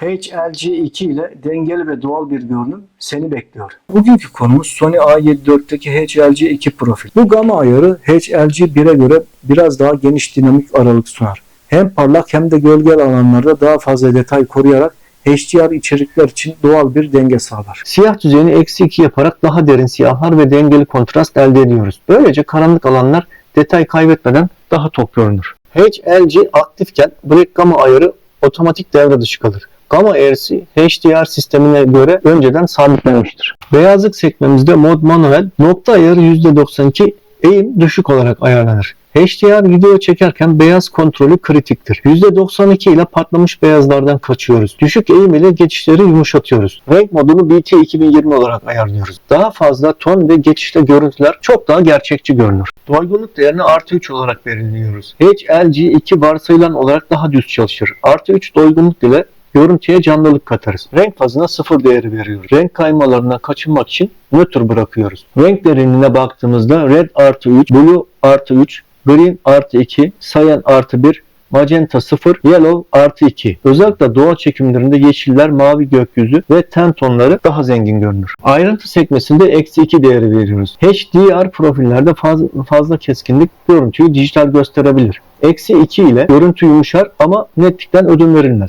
HLG2 ile dengeli ve doğal bir görünüm seni bekliyor. Bugünkü konumuz Sony A7 IV'deki HLG2 profil. Bu gama ayarı HLG1'e göre biraz daha geniş dinamik aralık sunar. Hem parlak hem de gölgel alanlarda daha fazla detay koruyarak HDR içerikler için doğal bir denge sağlar. Siyah düzeyini eksi 2 yaparak daha derin siyahlar ve dengeli kontrast elde ediyoruz. Böylece karanlık alanlar detay kaybetmeden daha tok görünür. HLG aktifken Black Gamma ayarı otomatik devre dışı kalır. Gamma eğrisi HDR sistemine göre önceden sabitlenmiştir. Beyazlık sekmemizde mod manuel nokta ayarı %92 eğim düşük olarak ayarlanır. HDR video çekerken beyaz kontrolü kritiktir. %92 ile patlamış beyazlardan kaçıyoruz. Düşük eğim ile geçişleri yumuşatıyoruz. Renk modunu BT 2020 olarak ayarlıyoruz. Daha fazla ton ve geçişte görüntüler çok daha gerçekçi görünür. Doygunluk değerini artı 3 olarak belirliyoruz. HLG2 varsayılan olarak daha düz çalışır. Artı 3 doygunluk ile görüntüye canlılık katarız. Renk fazına sıfır değeri veriyoruz. Renk kaymalarından kaçınmak için nötr bırakıyoruz. Renk derinliğine baktığımızda red artı 3, blue artı 3, green artı 2, cyan artı 1, magenta 0, yellow artı 2. Özellikle doğal çekimlerinde yeşiller, mavi gökyüzü ve ten tonları daha zengin görünür. Ayrıntı sekmesinde eksi 2 değeri veriyoruz. HDR profillerde fazla, fazla keskinlik görüntüyü dijital gösterebilir. Eksi 2 ile görüntü yumuşar ama netlikten ödün verilmez.